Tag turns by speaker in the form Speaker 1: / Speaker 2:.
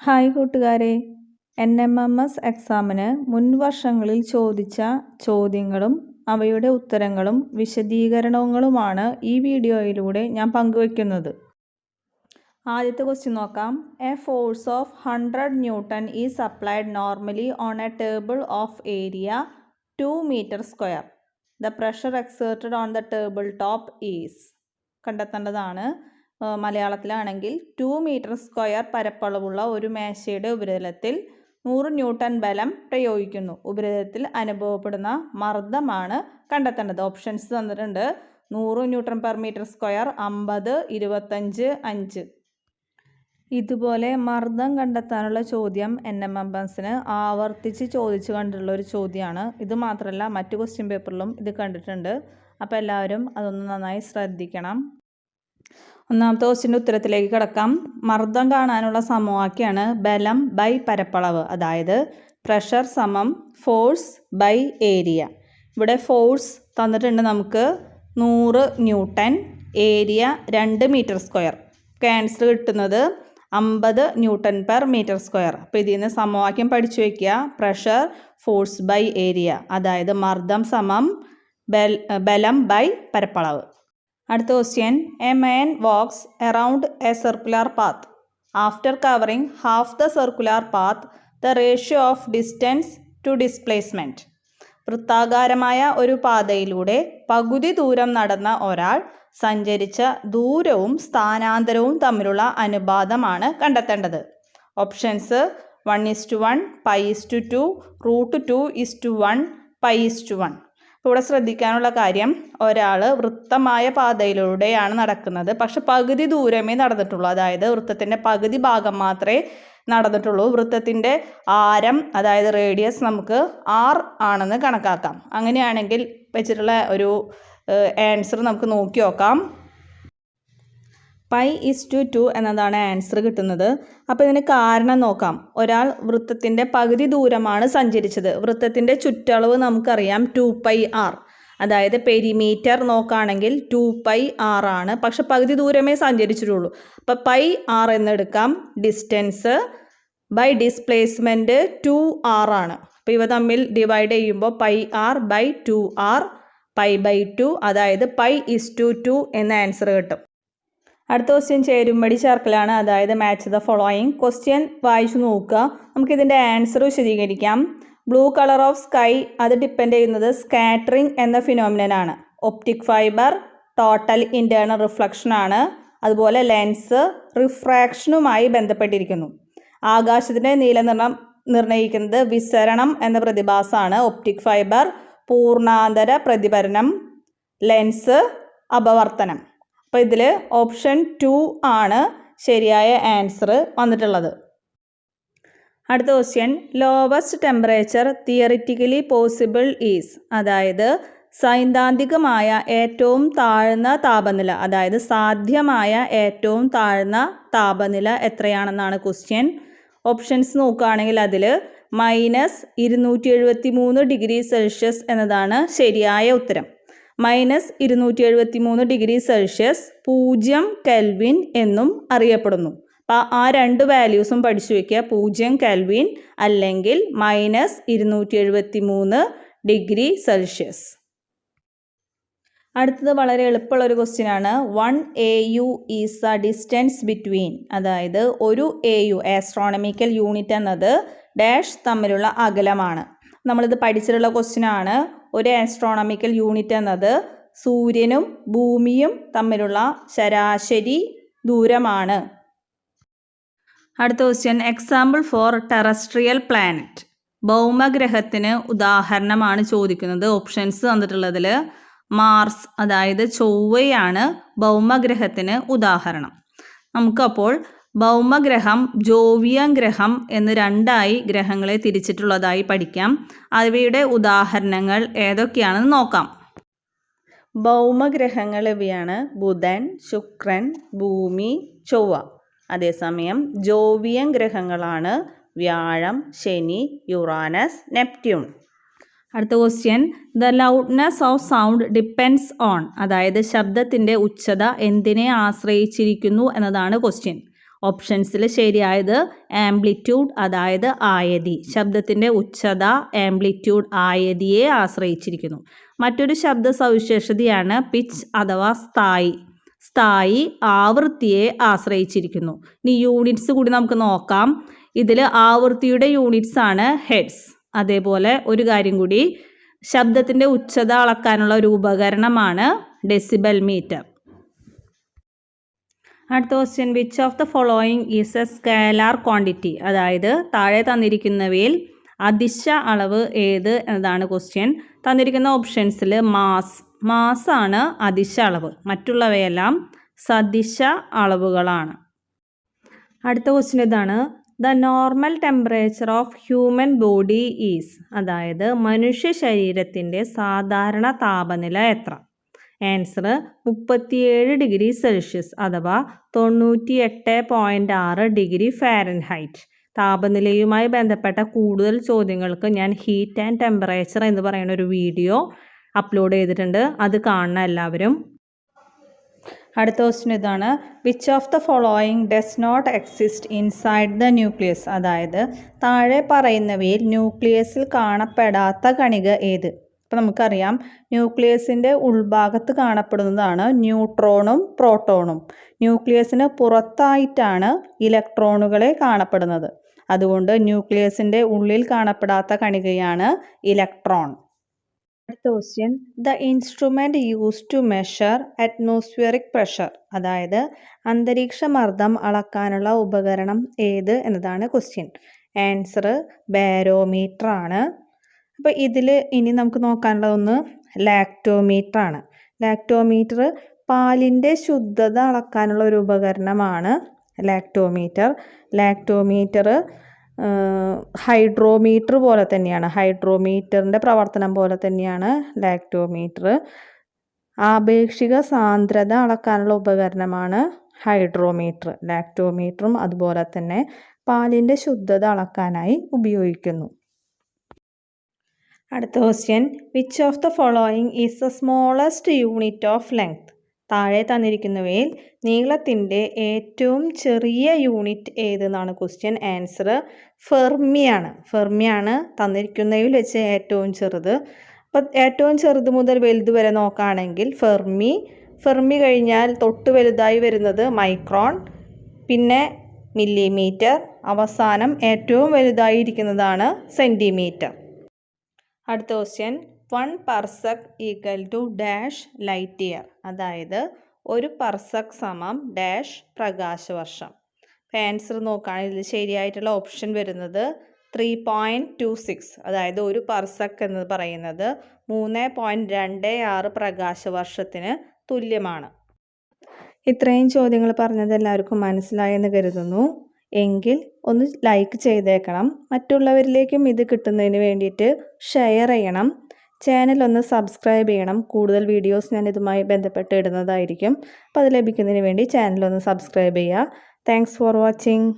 Speaker 1: Hi കൂട്ടുകാരെ. N M M S എക്സാമിന് മുൻ വർഷങ്ങളിൽ ചോദിച്ച ചോദ്യങ്ങളും അവയുടെ ഉത്തരങ്ങളും വിശദീകരണങ്ങളുമാണ് ഈ വീഡിയോയിലൂടെ ഞാൻ പങ്കുവയ്ക്കുന്നത് ആദ്യത്തെ ക്വസ്റ്റ്യൻ നോക്കാം. A force of hundred newton is applied normally on a table of area two metre square the pressure exerted on the table top is കണ്ടെത്തേണ്ടതാണ്. മലയാളത്തിലാണെങ്കിൽ ടു മീറ്റർ സ്ക്വയർ പരപ്പളവുള്ള ഒരു മേശയുടെ ഉപരിതലത്തിൽ നൂറ് ന്യൂട്ടൺ ബലം പ്രയോഗിക്കുന്നു. ഉപരിതലത്തിൽ അനുഭവപ്പെടുന്ന മർദ്ദമാണ് കണ്ടെത്തേണ്ടത്. ഓപ്ഷൻസ് തന്നിട്ടുണ്ട്. നൂറ് ന്യൂട്ടൺ പെർ മീറ്റർ സ്ക്വയർ അമ്പത് ഇരുപത്തഞ്ച് അഞ്ച്. ഇതുപോലെ മർദ്ദം കണ്ടെത്താനുള്ള ചോദ്യം എൻ എം എം എസിന് ആവർത്തിച്ച് ചോദിച്ചു കണ്ടിട്ടുള്ള ഒരു ചോദ്യമാണ്. ഇത് മാത്രമല്ല മറ്റു ക്വസ്റ്റ്യൻ പേപ്പറിലും ഇത് കണ്ടിട്ടുണ്ട്. അപ്പോൾ എല്ലാവരും അതൊന്ന് നന്നായി ശ്രദ്ധിക്കണം. ഒന്നാമത്തെ ക്വസ്റ്റിന്റെ ഉത്തരത്തിലേക്ക് കിടക്കാം. മർദ്ദം കാണാനുള്ള സമവാക്യമാണ് ബലം ബൈ പരപ്പളവ്. അതായത് പ്രഷർ സമം ഫോഴ്സ് ബൈ ഏരിയ ഇവിടെ ഫോഴ്സ് തന്നിട്ടുണ്ട് നമുക്ക് നൂറ് ന്യൂട്ടൺ ഏരിയ രണ്ട് മീറ്റർ സ്ക്വയർ ക്യാൻസർ കിട്ടുന്നത് അമ്പത് ന്യൂട്ടൺ പെർ മീറ്റർ സ്ക്വയർ അപ്പോൾ ഇതിൽ നിന്ന് സമവാക്യം പഠിച്ചു വയ്ക്കുക പ്രഷർ ഫോഴ്സ് ബൈ ഏരിയ അതായത് മർദ്ദം സമം ബലം ബൈ പരപ്പളവ്. അടുത്ത question a man walks around a circular path after covering half the circular path the ratio of distance to displacement വൃത്താകാരമായ ഒരു പാതയിലൂടെ പകുതി ദൂരം നടന്ന ഒരാൾ സഞ്ചരിച്ച ദൂരവും സ്ഥാനാന്തരവും തമ്മിലുള്ള അനുപാതമാണ് കണ്ടെത്തേണ്ടത്. Options one is to one pi is to two root two is to one pi is to one ഇവിടെ ശ്രദ്ധിക്കാനുള്ള കാര്യം ഒരാൾ വൃത്തമായ പാതയിലൂടെയാണ് നടക്കുന്നത്. പക്ഷെ പകുതി ദൂരമേ നടന്നിട്ടുള്ളൂ. അതായത് വൃത്തത്തിന്റെ പകുതി ഭാഗം മാത്രമേ നടന്നിട്ടുള്ളൂ. വൃത്തത്തിന്റെ ആരം അതായത് റേഡിയസ് നമുക്ക് ആർ ആണെന്ന് കണക്കാക്കാം. അങ്ങനെയാണെങ്കിൽ വെച്ചിട്ടുള്ള ഒരു ആൻസർ നമുക്ക് നോക്കി നോക്കാം. പൈ ഇസ് ടു ടു എന്നതാണ് ആൻസർ കിട്ടുന്നത്. അപ്പോൾ ഇതിന് കാരണം നോക്കാം. ഒരാൾ വൃത്തത്തിന്റെ പകുതി ദൂരമാണ് സഞ്ചരിച്ചത്. വൃത്തത്തിന്റെ ചുറ്റളവ് നമുക്കറിയാം ടു പൈ ആർ അതായത് പെരിമീറ്റർ നോക്കുകയാണെങ്കിൽ ടു പൈ ആർ ആണ്. പക്ഷെ പകുതി ദൂരമേ സഞ്ചരിച്ചിട്ടുള്ളൂ. അപ്പോൾ പൈ ആർ എന്നെടുക്കാം. Distance by displacement two R ആണ്. അപ്പോൾ ഇവ തമ്മിൽ ഡിവൈഡ് ചെയ്യുമ്പോൾ pi R by two R pi by two അതായത് പൈ ഇസ് ടു ടു എന്ന ആൻസർ കിട്ടും. അടുത്ത ക്വസ്റ്റ്യൻ ചേരുമ്പടി ചേർക്കലാണ് അതായത് മാച്ച് ദ ഫോളോയിങ് ക്വസ്റ്റ്യൻ വായിച്ചു നോക്കുക. നമുക്കിതിന്റെ ആൻസർ വിശദീകരിക്കാം. ബ്ലൂ കളർ ഓഫ് സ്കൈ അത് ഡിപ്പെൻഡ് ചെയ്യുന്നത് സ്കാറ്ററിംഗ് എന്ന ഫിനോമിനനാണ് optic fibre total internal reflection ആണ്. അതുപോലെ ലെൻസ് റിഫ്രാക്ഷനുമായി ബന്ധപ്പെട്ടിരിക്കുന്നു. ആകാശത്തിന്റെ നീലനിർണം നിർണയിക്കുന്നത് വിസരണം എന്ന പ്രതിഭാസമാണ്. ഒപ്റ്റിക് ഫൈബർ പൂർണാന്തര പ്രതിഭരണം. ലെൻസ് അപവർത്തനം. അപ്പോൾ ഇതിൽ ഓപ്ഷൻ ടു ആണ് ശരിയായ ആൻസർ വന്നിട്ടുള്ളത്. അടുത്ത question lowest temperature theoretically possible is അതായത് സൈദ്ധാന്തികമായ ഏറ്റവും താഴ്ന്ന താപനില അതായത് സാധ്യമായ ഏറ്റവും താഴ്ന്ന താപനില എത്രയാണെന്നാണ് ക്വസ്റ്റ്യൻ ഓപ്ഷൻസ് നോക്കുകയാണെങ്കിൽ അതിൽ മൈനസ് ഇരുന്നൂറ്റി എഴുപത്തി മൂന്ന് ഡിഗ്രി സെൽഷ്യസ് എന്നതാണ് ശരിയായ ഉത്തരം. മൈനസ് ഇരുന്നൂറ്റി എഴുപത്തി മൂന്ന് ഡിഗ്രി സെൽഷ്യസ് പൂജ്യം കെൽവിൻ എന്നും അറിയപ്പെടുന്നു. അപ്പോൾ ആ രണ്ട് വാല്യൂസും പഠിച്ചു വയ്ക്കുക പൂജ്യം കെൽവിൻ അല്ലെങ്കിൽ മൈനസ് ഇരുന്നൂറ്റി എഴുപത്തി മൂന്ന് ഡിഗ്രി സെൽഷ്യസ്. അടുത്തത് വളരെ എളുപ്പമുള്ള ഒരു ക്വസ്റ്റ്യൻ ആണ്. One A U is the distance between അതായത് ഒരു എ യു ആസ്ട്രോണമിക്കൽ യൂണിറ്റ് എന്നത് ഡാഷ് തമ്മിലുള്ള അകലമാണ്. നമ്മളിത് പഠിച്ചിട്ടുള്ള ക്വസ്റ്റ്യൻ ആണ്. ഒരു ആസ്ട്രോണമിക്കൽ യൂണിറ്റ് എന്നത് സൂര്യനും ഭൂമിയും തമ്മിലുള്ള ശരാശരി ദൂരമാണ്. അടുത്ത question example for terrestrial planet ഭൗമഗ്രഹത്തിന് ഉദാഹരണമാണ് ചോദിക്കുന്നത്. ഓപ്ഷൻസ് തന്നിട്ടുള്ളതിൽ മാർസ് അതായത് ചൊവ്വയാണ് ഭൗമഗ്രഹത്തിന് ഉദാഹരണം. നമുക്കപ്പോൾ ഭൗമഗ്രഹം ജോവിയം ഗ്രഹം എന്ന് രണ്ടായി ഗ്രഹങ്ങളെ തിരിച്ചിട്ടുള്ളതായി പഠിക്കാം. അവയുടെ ഉദാഹരണങ്ങൾ ഏതൊക്കെയാണെന്ന് നോക്കാം. ഭൗമഗ്രഹങ്ങൾ ഇവയാണ്. ബുധൻ ശുക്രൻ ഭൂമി ചൊവ്വ. അതേസമയം ജോവിയം ഗ്രഹങ്ങളാണ്. വ്യാഴം ശനി യുറാനസ് നെപ്റ്റ്യൂൺ. അടുത്ത question the loudness of sound depends on അതായത് ശബ്ദത്തിന്റെ ഉച്ചത എന്തിനെ ആശ്രയിച്ചിരിക്കുന്നു എന്നതാണ് ക്വസ്റ്റ്യൻ ഓപ്ഷൻസിൽ ശരിയായത് ആംപ്ലിറ്റ്യൂഡ് അതായത് ആയതി. ശബ്ദത്തിന്റെ ഉച്ചത ആംപ്ലിറ്റ്യൂഡ് ആയതിയെ ആശ്രയിച്ചിരിക്കുന്നു. മറ്റൊരു ശബ്ദ സവിശേഷതയാണ് പിച്ച് അഥവാ സ്ഥായി. സ്ഥായി ആവൃത്തിയെ ആശ്രയിച്ചിരിക്കുന്നു. ഇനി യൂണിറ്റ്സ് കൂടി നമുക്ക് നോക്കാം. ഇതിൽ ആവൃത്തിയുടെ യൂണിറ്റ്സ് ആണ് ഹെഡ്സ്. അതേപോലെ ഒരു കാര്യം കൂടി ശബ്ദത്തിന്റെ ഉച്ചത അളക്കാനുള്ള ഒരു ഉപകരണമാണ് ഡെസിബൽ മീറ്റർ. അടുത്ത question which of the following is a scalar quantity അതായത് താഴെ തന്നിരിക്കുന്നവയിൽ അതിശ അളവ് ഏത് എന്നതാണ് ക്വസ്റ്റ്യൻ തന്നിരിക്കുന്ന ഓപ്ഷൻസിൽ മാസ് മാസ് ആണ് അതിശ അളവ്. മറ്റുള്ളവയെല്ലാം സദിശ അളവുകളാണ്. അടുത്ത ക്വസ്റ്റ്യൻ ഇതാണ്. The normal temperature of human body is അതായത് മനുഷ്യ ശരീരത്തിന്റെ സാധാരണ താപനില എത്ര? ആൻസർ മുപ്പത്തിയേഴ് ഡിഗ്രി സെൽഷ്യസ് അഥവാ തൊണ്ണൂറ്റി എട്ട് പോയിന്റ് ആറ് ഡിഗ്രി ഫാരൻഹൈറ്റ് താപനിലയുമായി ബന്ധപ്പെട്ട കൂടുതൽ ചോദ്യങ്ങൾക്ക് ഞാൻ ഹീറ്റ് ആൻഡ് ടെമ്പറേച്ചർ എന്ന് പറയുന്ന ഒരു വീഡിയോ അപ്ലോഡ് ചെയ്തിട്ടുണ്ട്. അത് കാണണം എല്ലാവരും. അടുത്ത ക്വസ്റ്റ്യൻ ഇതാണ്. Which of the following does not exist inside the nucleus അതായത് താഴെ പറയുന്നവയിൽ ന്യൂക്ലിയസിൽ കാണപ്പെടാത്ത കണിക ഏത്? അപ്പോൾ നമുക്കറിയാം ന്യൂക്ലിയസിന്റെ ഉൾഭാഗത്ത് കാണപ്പെടുന്നതാണ് ന്യൂട്രോണും പ്രോട്ടോണും. ന്യൂക്ലിയസിന് പുറത്തായിട്ടാണ് ഇലക്ട്രോണുകളെ കാണപ്പെടുന്നത്. അതുകൊണ്ട് ന്യൂക്ലിയസിന്റെ ഉള്ളിൽ കാണപ്പെടാത്ത കണികയാണ് ഇലക്ട്രോൺ. അടുത്ത question the instrument use to measure atmospheric pressure അതായത് അന്തരീക്ഷ മർദ്ദം അളക്കാനുള്ള ഉപകരണം ഏത് എന്നതാണ് ക്വസ്റ്റ്യൻ ആൻസർ ബാരോമീറ്റർ ആണ്. അപ്പോൾ ഇതിൽ ഇനി നമുക്ക് നോക്കാനുള്ളതൊന്ന് ലാക്ടോമീറ്റർ ആണ്. ലാക്ടോമീറ്റർ പാലിന്റെ ശുദ്ധത അളക്കാനുള്ള ഒരു ഉപകരണമാണ് ലാക്ടോമീറ്റർ ലാക്ടോമീറ്റർ ഹൈഡ്രോമീറ്റർ പോലെ തന്നെയാണ്. ഹൈഡ്രോമീറ്ററിന്റെ പ്രവർത്തനം പോലെ തന്നെയാണ് ലാക്ടോമീറ്റർ ആപേക്ഷിക സാന്ദ്രത അളക്കാനുള്ള ഉപകരണമാണ് ഹൈഡ്രോമീറ്റർ ലാക്ടോമീറ്ററും അതുപോലെ തന്നെ പാലിന്റെ ശുദ്ധത അളക്കാനായി ഉപയോഗിക്കുന്നു. അടുത്ത question which of the following is the smallest unit of length താഴെ തന്നിരിക്കുന്നവയിൽ നീളത്തിന്റെ ഏറ്റവും ചെറിയ യൂണിറ്റ് ഏതെന്നാണ് ക്വസ്റ്റ്യൻ ആൻസർ ഫെർമിയാണ്. ഫെർമിയാണ് തന്നിരിക്കുന്നതിൽ വെച്ച് ഏറ്റവും ചെറുത്. അപ്പോൾ ഏറ്റവും ചെറുത് മുതൽ വലുത് വരെ നോക്കുകയാണെങ്കിൽ ഫെർമി. ഫെർമി കഴിഞ്ഞാൽ തൊട്ട് വലുതായി വരുന്നത് മൈക്രോൺ. പിന്നെ മില്ലിമീറ്റർ. അവസാനം ഏറ്റവും വലുതായിരിക്കുന്നതാണ് സെന്റിമീറ്റർ അടുത്ത question one parsec equal to dash light year അതായത് ഒരു പർസക് സമം ഡാഷ് പ്രകാശവർഷം. അപ്പോൾ ആൻസർ നോക്കുകയാണെങ്കിൽ ഇതിൽ ശരിയായിട്ടുള്ള ഓപ്ഷൻ വരുന്നത് ത്രീ പോയിന്റ് ടു സിക്സ് അതായത് ഒരു പർസക് എന്ന് പറയുന്നത് മൂന്ന് പോയിന്റ് രണ്ട് ആറ് പ്രകാശവർഷത്തിന് തുല്യമാണ്. ഇത്രയും ചോദ്യങ്ങൾ പറഞ്ഞത് എല്ലാവർക്കും മനസ്സിലായെന്ന് കരുതുന്നു. എങ്കിൽ ഒന്ന് ലൈക്ക് ചെയ്തേക്കണം. മറ്റുള്ളവരിലേക്കും ഇത് കിട്ടുന്നതിന് വേണ്ടിയിട്ട് ഷെയർ ചെയ്യണം. ചാനൽ ഒന്ന് സബ്സ്ക്രൈബ് ചെയ്യണം. കൂടുതൽ വീഡിയോസ് ഞാൻ ഇതുമായി ബന്ധപ്പെട്ട് ഇടുന്നതായിരിക്കും. അപ്പോൾ അത് ലഭിക്കുന്നതിന് വേണ്ടി ചാനൽ ഒന്ന് സബ്സ്ക്രൈബ് ചെയ്യുക. Thanks for watching